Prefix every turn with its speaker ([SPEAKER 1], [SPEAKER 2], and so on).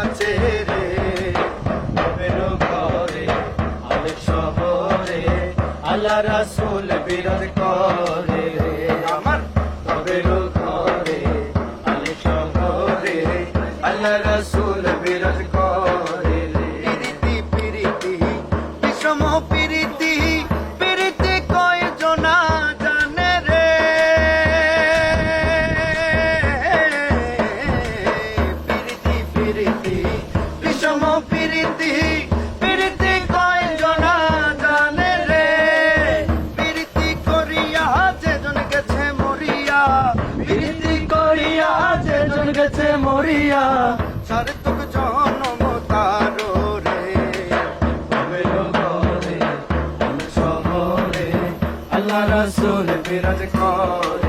[SPEAKER 1] আছে রে। বেরো ঘরে আলেক শহরে, আল্লাহ রসুল বিরাজ করে রে।
[SPEAKER 2] আমার বেরো রে আলেক শহরে, আল্লাহ রাসুল বিরাজ করে প্রীতি করিয়া যেজন গেছে মরিয়া। সার্থক জনম তার রে।
[SPEAKER 1] শহরে আল্লাহ রাসূল বিরাজ করে।